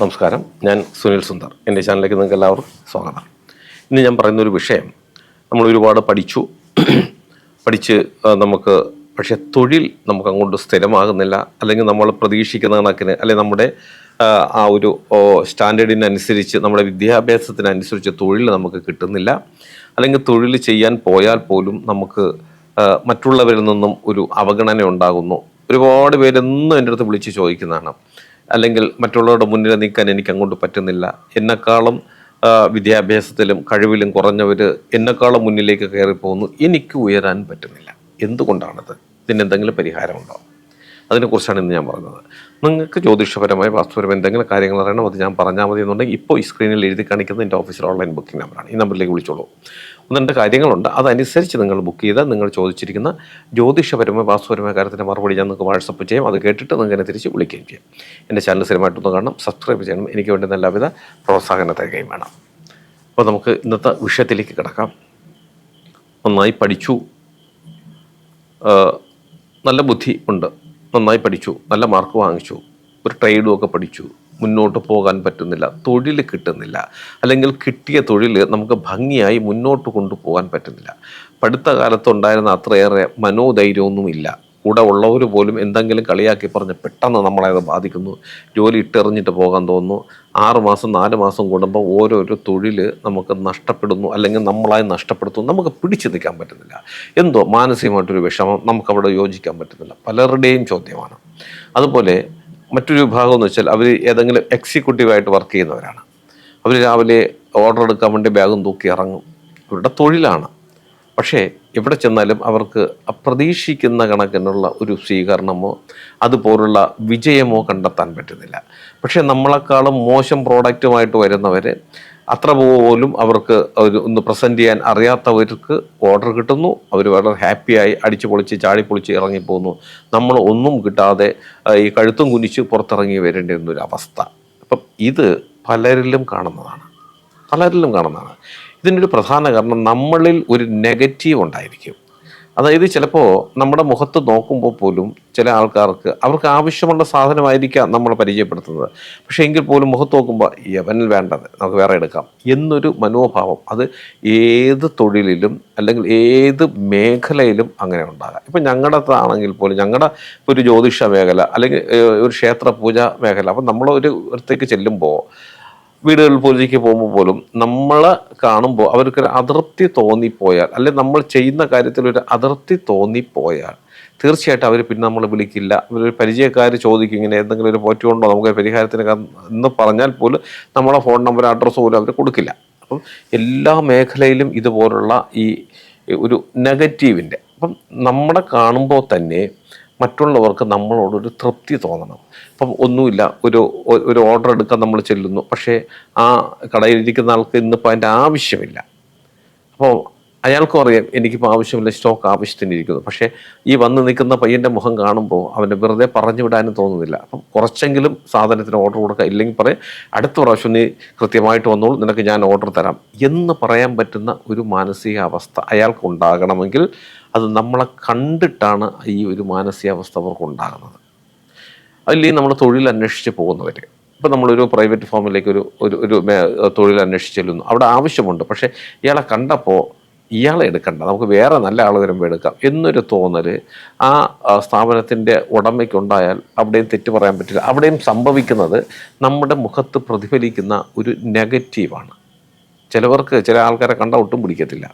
നമസ്കാരം. ഞാൻ സുനിൽ സുന്ദർ. എന്റെ ചാനലിലേക്ക് നിങ്ങൾക്ക് എല്ലാവർക്കും സ്വാഗതം. ഇന്ന് ഞാൻ പറയുന്ന ഒരു വിഷയം നമ്മൾ ഒരുപാട് പഠിച്ചു. പഠിച്ച് നമുക്ക് പക്ഷേ തൊഴിൽ നമുക്ക് അങ്ങോട്ട് സ്ഥിരമാകുന്നില്ല. അല്ലെങ്കിൽ നമ്മൾ പ്രതീക്ഷിക്കുന്ന കണക്കിന് അല്ലെങ്കിൽ നമ്മുടെ ആ, ഒരു സ്റ്റാൻഡേർഡിനനുസരിച്ച് നമ്മുടെ വിദ്യാഭ്യാസത്തിനനുസരിച്ച് തൊഴിൽ നമുക്ക് കിട്ടുന്നില്ല. അല്ലെങ്കിൽ തൊഴിൽ ചെയ്യാൻ പോയാൽ പോലും നമുക്ക് മറ്റുള്ളവരിൽ നിന്നും ഒരു അവഗണന ഉണ്ടാകുന്നു. ഒരുപാട് പേരെന്നും എന്റെ അടുത്ത് വിളിച്ച് ചോദിക്കുന്നതാണ്. അല്ലെങ്കിൽ മറ്റുള്ളവരുടെ മുന്നിൽ നിൽക്കാൻ എനിക്ക് അങ്ങോട്ട് പറ്റുന്നില്ല. എന്നെക്കാളും വിദ്യാഭ്യാസത്തിലും കഴിവിലും കുറഞ്ഞവർ എന്നെക്കാളും മുന്നിലേക്ക് കയറി പോകുന്നു എനിക്ക് ഉയരാൻ പറ്റുന്നില്ല. എന്തുകൊണ്ടാണത്? ഇതിന് എന്തെങ്കിലും പരിഹാരമുണ്ടോ? അതിനെക്കുറിച്ചാണ് ഇന്ന് ഞാൻ പറഞ്ഞത്. നിങ്ങൾക്ക് ജ്യോതിഷപരമായ വാസ്തുപരമായ എന്തെങ്കിലും കാര്യങ്ങൾ അറിയണം അത് ഞാൻ പറഞ്ഞാൽ മതി എന്നുണ്ടെങ്കിൽ ഇപ്പോൾ ഈ സ്ക്രീനിൽ എഴുതി കാണിക്കുന്ന എന്റെ ഓഫീസിൽ ഓൺലൈൻ ബുക്കിംഗ് നമ്പറാണ് ഈ നമ്പറിലേക്ക് വിളിച്ചോളൂ. ഒന്ന് രണ്ട് കാര്യങ്ങളുണ്ട്. അതനുസരിച്ച് നിങ്ങൾ ബുക്ക് ചെയ്താൽ നിങ്ങൾ ചോദിച്ചിരിക്കുന്ന ജ്യോതിഷപരമായ വാസ്തുപരമായ കാര്യത്തിന്റെ മറുപടി ഞാൻ നിങ്ങൾക്ക് വാട്സപ്പ് ചെയ്യാം. അത് കേട്ടിട്ട് നിങ്ങൾക്ക് എന്നെ തിരിച്ച് വിളിക്കുകയും ചെയ്യാം. എന്റെ ചാനൽ സ്ഥിരമായിട്ടൊന്ന് കാണണം സബ്സ്ക്രൈബ് ചെയ്യണം. എനിക്ക് വേണ്ടി വേണ്ടുന്ന എല്ലാവിധ തരികയും വേണം. അപ്പോൾ നമുക്ക് ഇന്നത്തെ വിഷയത്തിലേക്ക് കിടക്കാം. നന്നായി പഠിച്ചു. നല്ല ബുദ്ധി ഉണ്ട്. നന്നായി പഠിച്ചു നല്ല മാർക്ക് വാങ്ങിച്ചു ഒരു ട്രേഡും ഒക്കെ പഠിച്ചു മുന്നോട്ട് പോകാൻ പറ്റുന്നില്ല തൊഴിൽ കിട്ടുന്നില്ല അല്ലെങ്കിൽ കിട്ടിയ തൊഴിൽ നമുക്ക് ഭംഗിയായി മുന്നോട്ട് കൊണ്ടുപോകാൻ പറ്റുന്നില്ല. പഠിത്ത കാലത്തുണ്ടായിരുന്ന അത്രയേറെ മനോധൈര്യമൊന്നും ഇല്ല കൂടെ ഉള്ളവർ പോലും എന്തെങ്കിലും കളിയാക്കി പറഞ്ഞ് പെട്ടെന്ന് നമ്മളെ അത് ബാധിക്കുന്നു. ജോലി ഇട്ടെറിഞ്ഞിട്ട് പോകാൻ തോന്നുന്നു. ആറ് മാസം നാല് മാസം കൂടുമ്പോൾ ഓരോരോ തൊഴിൽ നമുക്ക് നഷ്ടപ്പെടുന്നു അല്ലെങ്കിൽ നമ്മളായി നഷ്ടപ്പെടുത്തുന്നു നമുക്ക് പിടിച്ചു നിൽക്കാൻ പറ്റുന്നില്ല. എന്തോ മാനസികമായിട്ടൊരു വിഷമം നമുക്കവിടെ യോജിക്കാൻ പറ്റുന്നില്ല. പലരുടെയും ചോദ്യമാണ്. അതുപോലെ മറ്റൊരു വിഭാഗം എന്ന് വെച്ചാൽ അവർ ഏതെങ്കിലും എക്സിക്യൂട്ടീവായിട്ട് വർക്ക് ചെയ്യുന്നവരാണ്. അവർ രാവിലെ ഓർഡർ എടുക്കാൻ വേണ്ടി ബാഗും തൂക്കി ഇറങ്ങും. അവരുടെ തൊഴിലാണ്. പക്ഷേ എവിടെ ചെന്നാലും അവർക്ക് അപ്രതീക്ഷിക്കുന്ന കണക്കിനുള്ള ഒരു സ്വീകരണമോ അതുപോലുള്ള വിജയമോ കണ്ടെത്താൻ പറ്റുന്നില്ല. പക്ഷേ നമ്മളെക്കാളും മോശം പ്രോഡക്റ്റുമായിട്ട് വരുന്നവർ അത്ര പോലും അവർക്ക് ഒന്ന് പ്രസന്റ് ചെയ്യാൻ അറിയാത്തവർക്ക് ഓർഡർ കിട്ടുന്നു അവർ വളരെ ഹാപ്പിയായി അടിച്ചു പൊളിച്ച് ചാടി പൊളിച്ച് ഇറങ്ങിപ്പോകുന്നു നമ്മൾ ഒന്നും കിട്ടാതെ ഈ കഴുത്തും കുനിച്ച് പുറത്തിറങ്ങി വരേണ്ടി വരുന്ന ഒരു അവസ്ഥ. അപ്പം ഇത് പലരിലും കാണുന്നതാണ്. പലരിലും കാണുന്നതാണ്. ഇതിന്റെ ഒരു പ്രധാന കാരണം നമ്മളിൽ ഒരു നെഗറ്റീവ് ഉണ്ടായിരിക്കും. അതായത് ചിലപ്പോൾ നമ്മുടെ മുഖത്ത് നോക്കുമ്പോൾ പോലും ചില ആൾക്കാർക്ക് അവർക്ക് ആവശ്യമുള്ള സാധനമായിരിക്കാം നമ്മൾ പരിചയപ്പെടുത്തുന്നത്. പക്ഷേ എങ്കിൽ പോലും മുഖത്ത് നോക്കുമ്പോൾ യവനിൽ വേണ്ടത് നമുക്ക് വേറെ എടുക്കാം എന്നൊരു മനോഭാവം അത് ഏത് തൊഴിലിലും അല്ലെങ്കിൽ ഏത് മേഖലയിലും അങ്ങനെ ഉണ്ടാകാം. ഇപ്പം ഞങ്ങളുടെ ആണെങ്കിൽ പോലും ഞങ്ങളുടെ ഒരു ജ്യോതിഷ മേഖല അല്ലെങ്കിൽ ഒരു ക്ഷേത്ര പൂജ മേഖല അപ്പം നമ്മൾ ഒരു ഇടത്തേക്ക് ചെല്ലുമ്പോൾ വീടുകളിൽ പൂജയ്ക്ക് പോകുമ്പോൾ പോലും നമ്മളെ കാണുമ്പോൾ അവർക്കൊരു അതൃപ്തി തോന്നിപ്പോയാൽ അല്ലെ നമ്മൾ ചെയ്യുന്ന കാര്യത്തിൽ ഒരു അതൃപ്തി തോന്നിപ്പോയാൽ തീർച്ചയായിട്ടും അവർ പിന്നെ നമ്മൾ വിളിക്കില്ല. ഒരു പരിചയക്കാർ ചോദിക്കും ഇങ്ങനെ എന്തെങ്കിലും ഒരു പോറ്റി ഉണ്ടോ? നമുക്ക് പരിഹാരത്തിന് എന്ന് പറഞ്ഞാൽ പോലും നമ്മളെ ഫോൺ നമ്പർ അഡ്രസ്സ് പോലും അവർ കൊടുക്കില്ല. അപ്പം എല്ലാ മേഖലയിലും ഇതുപോലുള്ള ഈ ഒരു നെഗറ്റീവിന്റെ അപ്പം നമ്മളെ കാണുമ്പോൾ തന്നെ മറ്റുള്ളവർക്ക് നമ്മളോടൊരു തൃപ്തി തോന്നണം. ഇപ്പം ഒന്നുമില്ല ഒരു ഒരു ഓർഡർ എടുക്കാൻ നമ്മൾ ചെല്ലുന്നു. പക്ഷേ ആ കടയിലിരിക്കുന്ന ആൾക്ക് ഇന്നിപ്പോൾ അതിന്റെ ആവശ്യമില്ല. അപ്പോൾ അയാൾക്കും അറിയാം എനിക്കിപ്പോൾ ആവശ്യമില്ല സ്റ്റോക്ക് ആവശ്യത്തിന് ഇരിക്കുന്നു. പക്ഷേ ഈ വന്ന് നിൽക്കുന്ന പയ്യന്റെ മുഖം കാണുമ്പോൾ അവനെ വെറുതെ പറഞ്ഞു വിടാനും തോന്നുന്നില്ല. അപ്പം കുറച്ചെങ്കിലും സാധനത്തിന് ഓർഡർ കൊടുക്കുക ഇല്ലെങ്കിൽ പറയും അടുത്ത പ്രാവശ്യം നീ കൃത്യമായിട്ട് വന്നോളൂ നിനക്ക് ഞാൻ ഓർഡർ തരാം. എന്ന് പറയാൻ പറ്റുന്ന ഒരു മാനസികാവസ്ഥ അയാൾക്ക് ഉണ്ടാകണമെങ്കിൽ അത് നമ്മളെ കണ്ടിട്ടാണ് ഈ ഒരു മാനസികാവസ്ഥ അവർക്ക് ഉണ്ടാകുന്നത് അല്ലെങ്കിൽ നമ്മൾ തൊഴിൽ അന്വേഷിച്ച് പോകുന്നവർ ഇപ്പം നമ്മളൊരു പ്രൈവറ്റ് ഫോമിലേക്ക് ഒരു ഒരു ഒരു തൊഴിൽ അന്വേഷിച്ച് ചെല്ലുന്നു. അവിടെ ആവശ്യമുണ്ട്. പക്ഷേ ഇയാളെ കണ്ടപ്പോൾ ഇയാളെ എടുക്കണ്ട. നമുക്ക് വേറെ നല്ല ആൾ വരുമ്പോൾ എടുക്കാം എന്നൊരു തോന്നൽ ആ സ്ഥാപനത്തിന്റെ ഉടമയ്ക്കുണ്ടായാൽ അവിടെയും തെറ്റ് പറയാൻ പറ്റില്ല. അവിടെയും സംഭവിക്കുന്നത് നമ്മുടെ മുഖത്ത് പ്രതിഫലിക്കുന്ന ഒരു നെഗറ്റീവാണ്. ചിലവർക്ക് ചില ആൾക്കാരെ കണ്ട ഒട്ടും പിടിക്കത്തില്ല.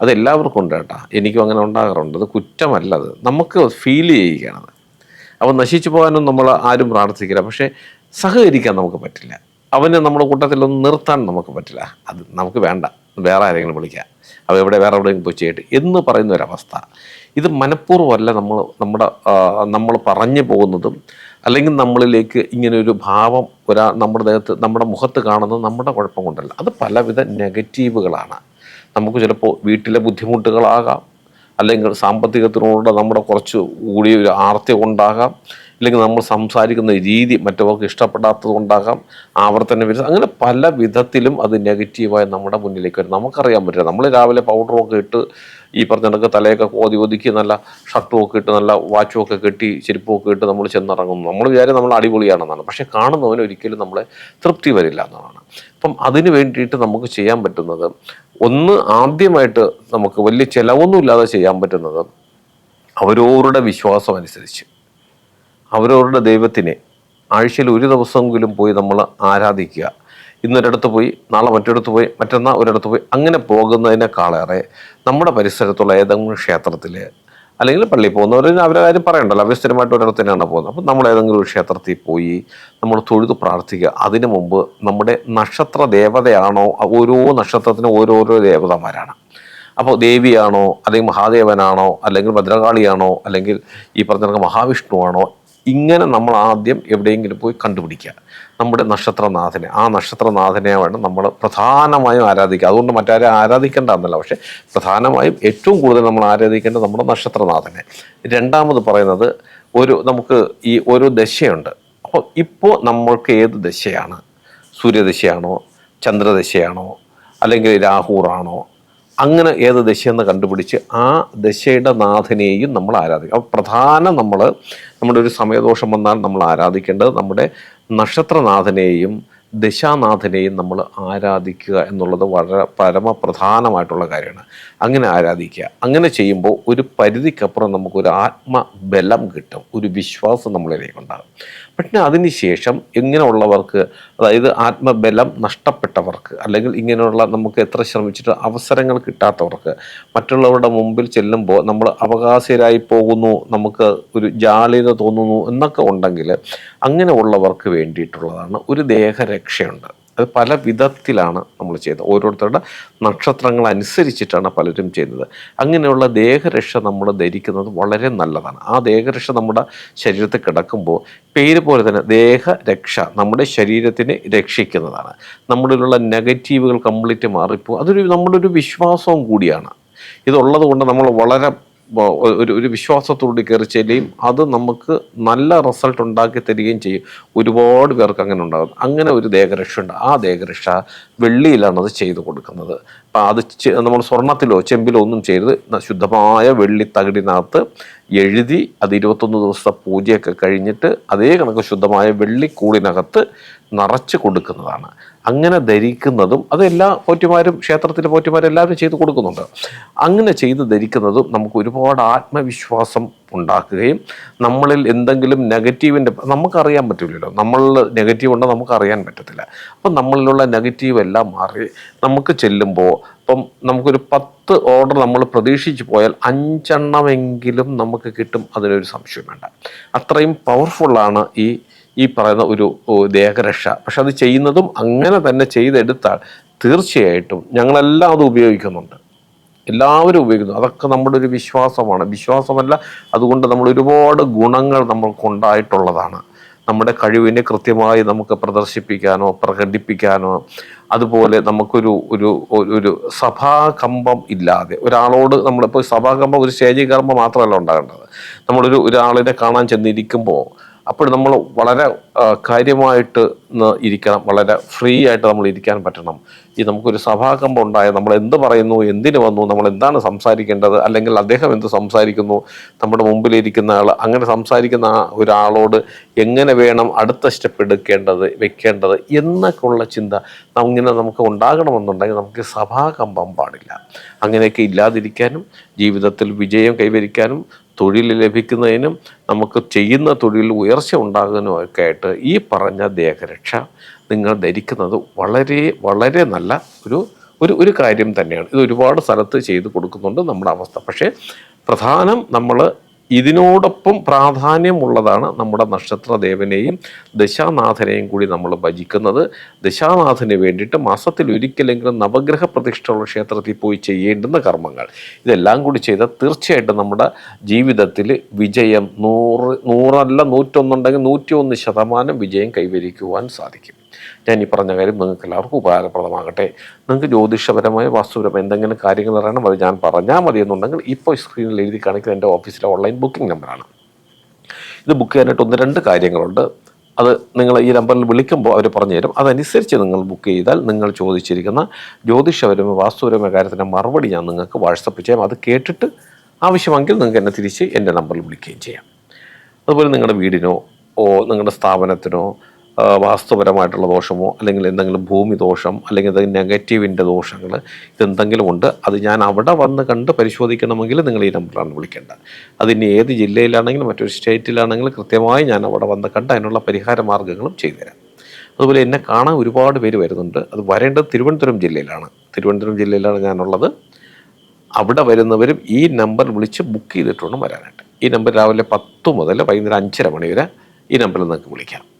അത് എല്ലാവർക്കും ഉണ്ട് കേട്ടാ. എനിക്കും അങ്ങനെ ഉണ്ടാകാറുണ്ട്. അത് കുറ്റമല്ല അത്. നമുക്ക് ഫീൽ ചെയ്യിക്കുകയാണത് അപ്പോൾ നശിച്ചു പോകാനും നമ്മൾ ആരും പ്രാർത്ഥിക്കില്ല. പക്ഷേ സഹകരിക്കാൻ നമുക്ക് പറ്റില്ല. അവന് നമ്മുടെ കൂട്ടത്തിലൊന്നും നിർത്താൻ നമുക്ക് പറ്റില്ല. അത് നമുക്ക് വേണ്ട. വേറെ ആരെങ്കിലും വിളിക്കാം. അവ എവിടെ വേറെ എവിടെയെങ്കിലും പോയി ചെയ്യട്ടെ എന്ന് പറയുന്ന ഒരവസ്ഥ ഇത് മനഃപൂർവമല്ല നമ്മൾ നമ്മുടെ നമ്മൾ പറഞ്ഞു പോകുന്നതും അല്ലെങ്കിൽ നമ്മളിലേക്ക് ഇങ്ങനെ ഒരു ഭാവം ഒരാ നമ്മുടെ ദേഹത്ത് നമ്മുടെ മുഖത്ത് കാണുന്നത് നമ്മുടെ കുഴപ്പം കൊണ്ടല്ല. അത് പലവിധ നെഗറ്റീവുകളാണ് നമുക്ക് ചിലപ്പോൾ വീട്ടിലെ ബുദ്ധിമുട്ടുകളാകാം. അല്ലെങ്കിൽ സാമ്പത്തികത്തിനോട് നമ്മുടെ കുറച്ച് കൂടി ഒരു ആർത്തി കൊണ്ടാകാം. അല്ലെങ്കിൽ നമ്മൾ സംസാരിക്കുന്ന രീതി മറ്റവർക്ക് ഇഷ്ടപ്പെടാത്തത് കൊണ്ടാകാം. ആവർത്തന വിരുദ്ധ അങ്ങനെ പല വിധത്തിലും അത് നെഗറ്റീവായി നമ്മുടെ മുന്നിലേക്ക് വരും. നമുക്കറിയാൻ പറ്റില്ല. നമ്മൾ രാവിലെ പൗഡറൊക്കെ ഇട്ട് ഈ പറഞ്ഞ കണക്ക് തലയൊക്കെ കോതി ഒതുക്കി നല്ല ഷർട്ടും ഒക്കെ ഇട്ട് നല്ല വാച്ചും ഒക്കെ കെട്ടി ചെരുപ്പും ഒക്കെ ഇട്ട് നമ്മൾ ചെന്നിറങ്ങുന്നു. നമ്മൾ വിചാരം നമ്മൾ അടിപൊളിയാണെന്നാണ്. പക്ഷെ കാണുന്നവന് ഒരിക്കലും നമ്മളെ തൃപ്തി വരില്ല എന്നതാണ് അപ്പം അതിന് വേണ്ടിയിട്ട് നമുക്ക് ചെയ്യാൻ പറ്റുന്നത് ഒന്ന് ആദ്യമായിട്ട് നമുക്ക് വലിയ ചിലവൊന്നുമില്ലാതെ ചെയ്യാൻ പറ്റുന്നത് അവരവരുടെ വിശ്വാസം അനുസരിച്ച്. അവരവരുടെ ദൈവത്തിനെ ആഴ്ചയിൽ ഒരു ദിവസമെങ്കിലും പോയി നമ്മൾ ആരാധിക്കുക. ഇന്നൊരിടത്ത് പോയി നാളെ മറ്റൊരിടത്ത് പോയി മറ്റന്നാൾ ഒരിടത്ത് പോയി അങ്ങനെ പോകുന്നതിനേക്കാളേറെ നമ്മുടെ പരിസരത്തുള്ള ഏതെങ്കിലും ക്ഷേത്രത്തിൽ അല്ലെങ്കിൽ പള്ളിയിൽ പോകുന്നവർ അവരെ കാര്യം പറയണ്ടല്ലോ. അവർ സ്ഥിരമായിട്ട് ഒരിടത്ത് തന്നെയാണ് പോകുന്നത്. അപ്പം നമ്മൾ ഏതെങ്കിലും ഒരു ക്ഷേത്രത്തിൽ പോയി നമ്മൾ തൊഴുത് പ്രാർത്ഥിക്കുക. അതിനു മുമ്പ് നമ്മുടെ നക്ഷത്ര ദേവതയാണോ? ഓരോ നക്ഷത്രത്തിനും ഓരോരോ ദേവതമാരാണ്. അപ്പോൾ ദേവിയാണോ അല്ലെങ്കിൽ മഹാദേവനാണോ അല്ലെങ്കിൽ ഭദ്രകാളിയാണോ അല്ലെങ്കിൽ ഈ പറഞ്ഞ മഹാവിഷ്ണുവാണോ ഇങ്ങനെ നമ്മൾ ആദ്യം എവിടെയെങ്കിലും പോയി കണ്ടുപിടിക്കുക. നമ്മുടെ നക്ഷത്രനാഥനെ. ആ നക്ഷത്രനാഥനെ വേണം നമ്മൾ പ്രധാനമായും ആരാധിക്കുക. അതുകൊണ്ട് മറ്റാരെ ആരാധിക്കേണ്ട എന്നല്ല പക്ഷേ പ്രധാനമായും ഏറ്റവും കൂടുതൽ നമ്മൾ ആരാധിക്കേണ്ടത് നമ്മുടെ നക്ഷത്രനാഥനെ. രണ്ടാമത് പറയുന്നത് ഒരു നമുക്ക് ഈ ഒരു ദശയുണ്ട്. അപ്പോൾ ഇപ്പോൾ നമ്മൾക്ക് ഏത് ദശയാണ്? സൂര്യദശയാണോ? ചന്ദ്രദശയാണോ? അല്ലെങ്കിൽ രാഹൂറാണോ? അങ്ങനെ ഏത് ദശയെന്ന് കണ്ടുപിടിച്ച് ആ ദശയുടെ നാഥനെയും നമ്മൾ ആരാധിക്കും. അപ്പോൾ പ്രധാന നമ്മൾ നമ്മുടെ ഒരു സമയദോഷം വന്നാൽ നമ്മൾ ആരാധിക്കേണ്ടത് നമ്മുടെ നക്ഷത്രനാഥനെയും ദശാനാഥനെയും നമ്മൾ ആരാധിക്കുക എന്നുള്ളത് വളരെ പരമപ്രധാനമായിട്ടുള്ള കാര്യമാണ്. അങ്ങനെ ആരാധിക്കുക. അങ്ങനെ ചെയ്യുമ്പോൾ ഒരു പരിധിക്കപ്പുറം നമുക്കൊരു ആത്മബലം കിട്ടും. ഒരു വിശ്വാസം നമ്മളിലേക്ക് ഉണ്ടാകും. പക്ഷേ അതിനുശേഷം ഇങ്ങനെയുള്ളവർക്ക് അതായത് ആത്മബലം നഷ്ടപ്പെട്ടവർക്ക് അല്ലെങ്കിൽ ഇങ്ങനെയുള്ള നമുക്ക് എത്ര ശ്രമിച്ചിട്ട് അവസരങ്ങൾ കിട്ടാത്തവർക്ക് മറ്റുള്ളവരുടെ മുമ്പിൽ ചെല്ലുമ്പോൾ നമ്മൾ അവകാശരായി പോകുന്നു നമുക്ക് ഒരു ജാളിത തോന്നുന്നു എന്നൊക്കെ ഉണ്ടെങ്കിൽ അങ്ങനെയുള്ളവർക്ക് വേണ്ടിയിട്ടുള്ളതാണ് ഒരു ദേഹരക്ഷയുണ്ട്. അത് പല വിധത്തിലാണ് നമ്മൾ ചെയ്യുന്നത്. ഓരോരുത്തരുടെ നക്ഷത്രങ്ങൾ അനുസരിച്ചിട്ടാണ് പലരും ചെയ്യുന്നത്. അങ്ങനെയുള്ള ദേഹരക്ഷ നമ്മൾ ധരിക്കുന്നത് വളരെ നല്ലതാണ്. ആ ദേഹരക്ഷ നമ്മുടെ ശരീരത്തിൽ കിടക്കുമ്പോൾ പേര് പോലെ തന്നെ ദേഹരക്ഷ നമ്മുടെ ശരീരത്തിനെ രക്ഷിക്കുന്നതാണ്. നമ്മളിലുള്ള നെഗറ്റീവുകൾ കംപ്ലീറ്റ് മാറിപ്പോൾ അതൊരു നമ്മുടെ ഒരു വിശ്വാസവും കൂടിയാണ്. ഇതുള്ളത് കൊണ്ട് നമ്മൾ വളരെ ഒരു ഒരു വിശ്വാസത്തോടെ കയറി ചെല്ലുകയും അത് നമുക്ക് നല്ല റിസൾട്ട് ഉണ്ടാക്കി തരികയും ചെയ്യും. ഒരുപാട് പേർക്ക് അങ്ങനെ ഉണ്ടാകും. അങ്ങനെ ഒരു ദേഹരക്ഷ ഉണ്ട്. ആ ദേഹരക്ഷ വെള്ളിയിലാണ് അത് ചെയ്തു കൊടുക്കുന്നത്. അപ്പം അത് നമ്മൾ സ്വർണത്തിലോ ചെമ്പിലോ ഒന്നും ചെയ്ത് ശുദ്ധമായ വെള്ളി തകിടിനകത്ത് എഴുതി അത് ഇരുപത്തൊന്ന് ദിവസത്തെ പൂജയൊക്കെ കഴിഞ്ഞിട്ട് അതേ കണക്ക് ശുദ്ധമായ വെള്ളിക്കൂടിനകത്ത് നിറച്ച് കൊടുക്കുന്നതാണ്. അങ്ങനെ ധരിക്കുന്നതും അത് എല്ലാ പോറ്റിമാരും ക്ഷേത്രത്തിലെ പോറ്റിമാരും എല്ലാവരും ചെയ്ത് കൊടുക്കുന്നുണ്ട്. അങ്ങനെ ചെയ്ത് ധരിക്കുന്നതും നമുക്ക് ഒരുപാട് ആത്മവിശ്വാസം ഉണ്ടാക്കുകയും നമ്മളിൽ എന്തെങ്കിലും നെഗറ്റീവിന്റെ നമുക്കറിയാൻ പറ്റില്ലല്ലോ. നമ്മളിൽ നെഗറ്റീവ് ഉണ്ടോ നമുക്ക് അറിയാൻ പറ്റത്തില്ല. അപ്പം നമ്മളിലുള്ള നെഗറ്റീവ് എല്ലാം മാറി നമുക്ക് ചെല്ലുമ്പോൾ ഇപ്പം നമുക്കൊരു പത്ത് ഓർഡർ നമ്മൾ പ്രതീക്ഷിച്ച് പോയാൽ അഞ്ചെണ്ണമെങ്കിലും നമുക്ക് കിട്ടും. അതിനൊരു സംശയം വേണ്ട. അത്രയും പവർഫുള്ളാണ് ഈ ഈ പറയുന്ന ഒരു ദേഹരക്ഷ. പക്ഷെ അത് ചെയ്യുന്നതും അങ്ങനെ തന്നെ ചെയ്തെടുത്താൽ തീർച്ചയായിട്ടും ഞങ്ങളെല്ലാം അത് ഉപയോഗിക്കുന്നുണ്ട്. എല്ലാവരും ഉപയോഗിക്കുന്നു. അതൊക്കെ നമ്മുടെ ഒരു വിശ്വാസമാണ്. വിശ്വാസമല്ല അതുകൊണ്ട് നമ്മൾ ഒരുപാട് ഗുണങ്ങൾ നമ്മൾക്കുണ്ടായിട്ടുള്ളതാണ്. നമ്മുടെ കഴിവിനെ കൃത്യമായി നമുക്ക് പ്രദർശിപ്പിക്കാനോ പ്രകടിപ്പിക്കാനോ അതുപോലെ നമുക്കൊരു ഒരു ഒരു- സഭാകമ്പം ഇല്ലാതെ ഒരാളോട് നമ്മളിപ്പോൾ സഭാകമ്പം ഒരു സ്റ്റേജ് കയറുമ്പോൾ മാത്രമല്ല ഉണ്ടാകേണ്ടത്. നമ്മളൊരു ഒരാളിനെ കാണാൻ ചെന്നിരിക്കുമ്പോൾ അപ്പോൾ നമ്മൾ വളരെ കാര്യമായിട്ട് ഇരിക്കണം. വളരെ ഫ്രീ ആയിട്ട് നമ്മൾ ഇരിക്കാൻ പറ്റണം. ഈ നമുക്കൊരു സഭാകമ്പം ഉണ്ടായ നമ്മൾ എന്ത് പറയുന്നു എന്തിന് വന്നു നമ്മൾ എന്താണ് സംസാരിക്കേണ്ടത് അല്ലെങ്കിൽ അദ്ദേഹം എന്ത് സംസാരിക്കുന്നു നമ്മുടെ മുമ്പിലിരിക്കുന്ന ആൾ അങ്ങനെ സംസാരിക്കുന്ന ആ ഒരാളോട് എങ്ങനെ വേണം അടുത്ത സ്റ്റെപ്പ് എടുക്കേണ്ടത് വെക്കേണ്ടത് എന്നൊക്കെ ഉള്ള ചിന്ത അങ്ങനെ നമുക്ക് ഉണ്ടാകണമെന്നുണ്ടെങ്കിൽ നമുക്ക് സഭാകമ്പം പാടില്ല. അങ്ങനെയൊക്കെ ഇല്ലാതിരിക്കാനും ജീവിതത്തിൽ വിജയം കൈവരിക്കാനും തൊഴിൽ ലഭിക്കുന്നതിനും നമുക്ക് ചെയ്യുന്ന തൊഴിൽ ഉയർച്ച ഉണ്ടാകുന്നതിനും ഒക്കെ ആയിട്ട് ഈ പറഞ്ഞ ദേഹരക്ഷ നിങ്ങൾ ധരിക്കുന്നത് വളരെ വളരെ നല്ല ഒരു ഒരു ഒരു കാര്യം തന്നെയാണ്. ഇത് ഒരുപാട് സ്ഥലത്ത് ചെയ്ത് കൊടുക്കുന്നുണ്ട് നമ്മുടെ അവസ്ഥ. പക്ഷേ പ്രധാനം നമ്മൾ ഇതിനോടൊപ്പം പ്രാധാന്യമുള്ളതാണ് നമ്മുടെ നക്ഷത്രദേവനെയും ദശാനാഥനെയും കൂടി നമ്മൾ ഭജിക്കുന്നത്. ദശാനാഥന് വേണ്ടിയിട്ട് മാസത്തിൽ ഒരിക്കലെങ്കിലും നവഗ്രഹ പ്രതിഷ്ഠയുള്ള ക്ഷേത്രത്തിൽ പോയി ചെയ്യേണ്ടുന്ന കർമ്മങ്ങൾ. ഇതെല്ലാം കൂടി ചെയ്താൽ തീർച്ചയായിട്ടും നമ്മുടെ ജീവിതത്തിൽ വിജയം നൂറ് നൂറല്ല നൂറ്റൊന്നുണ്ടെങ്കിൽ നൂറ്റിയൊന്ന് ശതമാനം വിജയം കൈവരിക്കുവാൻ സാധിക്കും. ഞാൻ ഈ പറഞ്ഞ കാര്യം നിങ്ങൾക്ക് എല്ലാവർക്കും ഉപകാരപ്രദമാകട്ടെ. നിങ്ങൾക്ക് ജ്യോതിഷപരമായ വാസ്തുപരമായ എന്തെങ്കിലും കാര്യങ്ങൾ അറിയണം അത് ഞാൻ പറഞ്ഞാൽ മതി എന്നുണ്ടെങ്കിൽ ഇപ്പോൾ സ്ക്രീനിൽ എഴുതി കാണിക്കുന്ന എന്റെ ഓഫീസിലെ ഓൺലൈൻ ബുക്കിംഗ് നമ്പറാണ് ഇത് ബുക്ക് ചെയ്യാനായിട്ട് ഒന്ന് രണ്ട് കാര്യങ്ങളുണ്ട്. അത് നിങ്ങൾ ഈ നമ്പറിൽ വിളിക്കുമ്പോൾ അവർ പറഞ്ഞു തരും. അതനുസരിച്ച് നിങ്ങൾ ബുക്ക് ചെയ്താൽ നിങ്ങൾ ചോദിച്ചിരിക്കുന്ന ജ്യോതിഷപരമോ വാസ്തുപരമോ കാര്യത്തിന്റെ മറുപടി ഞാൻ നിങ്ങൾക്ക് വാട്സപ്പ് ചെയ്യാം. അത് കേട്ടിട്ട് ആവശ്യമെങ്കിൽ നിങ്ങൾക്ക് എന്നെ തിരിച്ച് എന്റെ നമ്പറിൽ വിളിക്കുകയും ചെയ്യാം. അതുപോലെ നിങ്ങളുടെ വീടിനോ ഓ നിങ്ങളുടെ സ്ഥാപനത്തിനോ വാസ്തുപരമായിട്ടുള്ള ദോഷമോ അല്ലെങ്കിൽ എന്തെങ്കിലും ഭൂമി ദോഷം അല്ലെങ്കിൽ എന്തെങ്കിലും നെഗറ്റീവിന്റെ ദോഷങ്ങൾ ഇതെന്തെങ്കിലും ഉണ്ട് അത് ഞാൻ അവിടെ വന്ന് കണ്ട് പരിശോധിക്കണമെങ്കിൽ നിങ്ങൾ ഈ നമ്പറിലാണ് വിളിക്കേണ്ടത്. അതിനി ഏത് ജില്ലയിലാണെങ്കിലും മറ്റൊരു സ്റ്റേറ്റിലാണെങ്കിലും കൃത്യമായി ഞാൻ അവിടെ വന്ന് കണ്ട് അതിനുള്ള പരിഹാര മാർഗങ്ങളും ചെയ്തുതരാം. അതുപോലെ എന്നെ കാണാൻ ഒരുപാട് പേര് വരുന്നുണ്ട്. അത് വരേണ്ടത് തിരുവനന്തപുരം ജില്ലയിലാണ്. തിരുവനന്തപുരം ജില്ലയിലാണ് ഞാനുള്ളത്. അവിടെ വരുന്നവരും ഈ നമ്പർ വിളിച്ച് ബുക്ക് ചെയ്തിട്ട് വരാനായിട്ട്. ഈ നമ്പർ രാവിലെ പത്ത് മുതൽ വൈകുന്നേരം അഞ്ചര മണി വരെ ഈ നമ്പറിൽ നിങ്ങൾക്ക് വിളിക്കാം.